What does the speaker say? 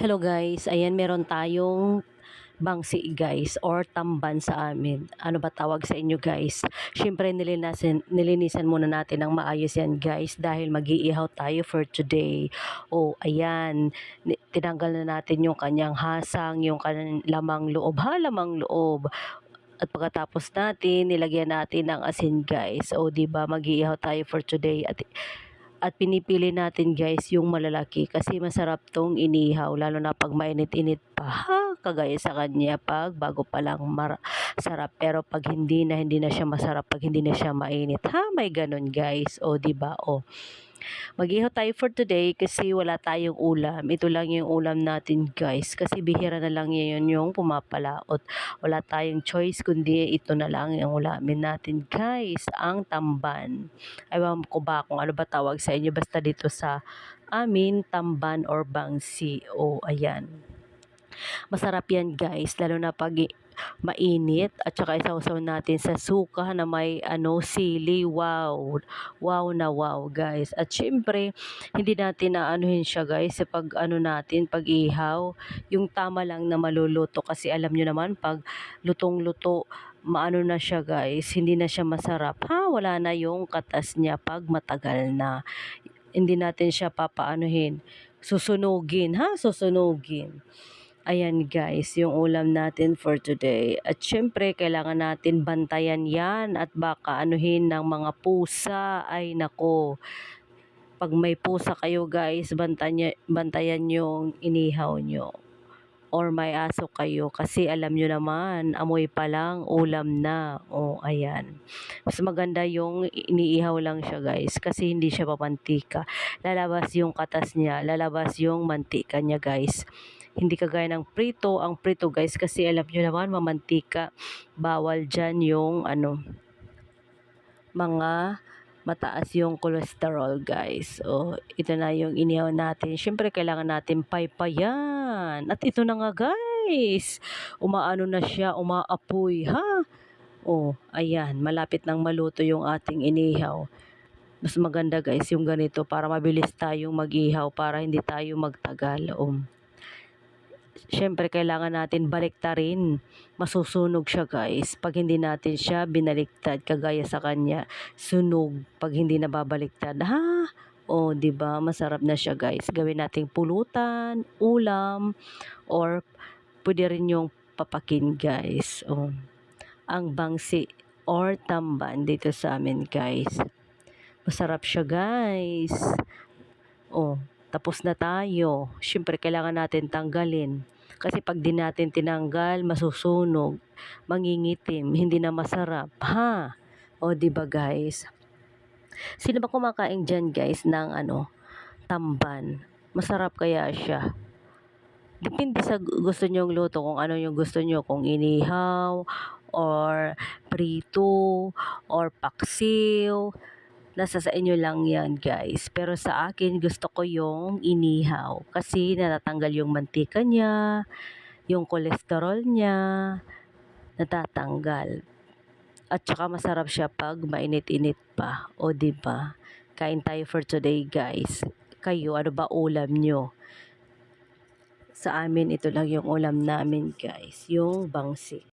Hello guys, ayan meron tayong bangsi guys or tamban sa amin. Ano ba tawag sa inyo guys? Siyempre nilinisan, nilinisan muna natin ng maayos yan guys dahil mag-iihaw tayo for today. O ayan, ni- tinanggal na natin yung kanyang hasang, yung kanyang lamang loob. Ha, lamang loob. At pagkatapos natin, nilagyan natin ng asin guys. O di ba mag-iihaw tayo for today at at pinipili natin guys yung malalaki kasi masarap tong inihaw lalo na pag mainit-init pa. Ha? Kagaya sa kanya pag bago pa lang mar- sarap pero pag hindi na hindi na siya masarap pag hindi na siya mainit. Ha? May ganun guys. O di ba? O Mag-ihaw tayo for today kasi wala tayong ulam. Ito lang yung ulam natin guys. Kasi bihira na lang yun yung pumapalaot. Wala tayong choice kundi ito na lang yung ulamin natin guys. Ang tamban. Ewan ko ba kung ano ba tawag sa inyo. Basta dito sa amin, tamban or bangsi. O ayan. Masarap yan guys. Lalo na pag mainit at saka isawsaw natin sa suka na may ano sili. Wow. Wow na wow guys. At syempre hindi natin naanuhin siya guys sa pag ano natin pag ihaw yung tama lang na maluluto kasi alam nyo naman pag lutong luto maano na siya guys hindi na siya masarap. Ha? Wala na yung katas niya pag matagal na. Hindi natin siya papaanuhin susunugin ha? Susunugin Ayan guys, yung ulam natin for today. At syempre, kailangan natin bantayan yan at baka anuhin ng mga pusa. Ay nako, pag may pusa kayo guys, bantayan, bantayan yung inihaw nyo. Or may aso kayo kasi alam nyo naman, amoy pa lang, ulam na. O, ayan. Mas maganda yung iniihaw lang siya guys kasi hindi siya pamantika. Lalabas yung katas niya, lalabas yung mantika niya guys. Hindi kagaya ng prito. Ang prito guys kasi alam nyo naman mamantika. Bawal dyan yung ano mga mataas yung cholesterol guys. O ito na yung inihaw natin. Siyempre kailangan natin paypayan. At ito na nga guys. Umaano na siya, umaapoy ha. O ayan, malapit nang maluto yung ating inihaw mas maganda guys yung ganito para mabilis tayong mag-ihaw para hindi tayo magtagal. Um, Siyempre, kailangan natin baliktarin. Masusunog siya, guys. Pag hindi natin siya binaliktad, kagaya sa kanya, sunog pag hindi nababaliktad. Ha? O, di ba? Masarap na siya, guys. Gawin nating pulutan, ulam, or pwede rin yung papakin, guys. O, ang bangsi or tamban dito sa amin, guys. Masarap siya, guys. Oh, tapos na tayo. Siyempre, kailangan natin tanggalin. Kasi pag di natin tinanggal, masusunog, mangingitim, hindi na masarap. Ha? O, di ba guys? Sino ba kumakain dyan guys ng ano, tamban? Masarap kaya siya? Depende sa gu- gusto nyong luto, kung ano yung gusto nyo, kung inihaw, or prito, or paksiw, nasa sa inyo lang yan guys. Pero sa akin gusto ko yung inihaw kasi natatanggal yung mantika niya, yung kolesterol niya, natatanggal. At saka masarap siya pag mainit-init pa. O di ba? Kain tayo for today guys. Kayo, ano ba ulam nyo? Sa amin, ito lang yung ulam namin guys. Yung bangsi.